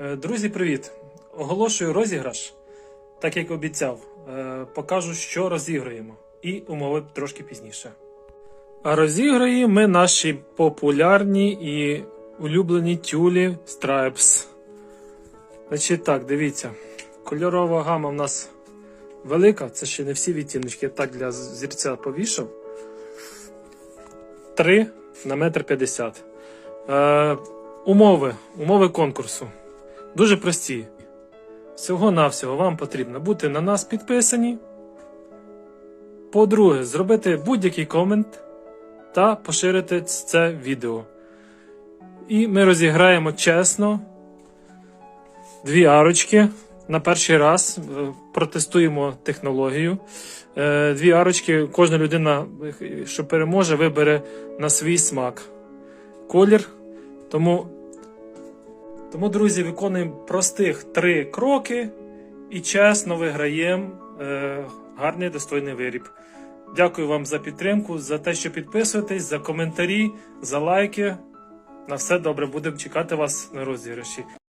Е, Друзі, привіт! Оголошую розіграш, так як обіцяв. Е, Покажу, що розіграємо, і умови трошки пізніше. А розіграємо ми наші популярні і улюблені тюлі Stripes. Значить так, дивіться. Кольорова гама в нас велика, це ще не всі відтіночки, я так для зірця повішав. 3 на метр 50. Е, умови, умови конкурсу. Дуже прості. Всього-навсього вам потрібно бути на нас підписані. По-друге, зробити будь-який комент та поширити це відео. І ми розіграємо чесно дві арочки. На перший раз е, протестуємо технологію. Е, Дві арочки, кожна людина, е, що переможе, вибере на свій смак. Колір. Тому тому, друзі, виконуємо простих три кроки і чесно виграємо е, гарний достойний виріб. Дякую вам за підтримку, за те, що підписуєтесь, за коментарі, за лайки. На все добре, будемо чекати вас на розіграші.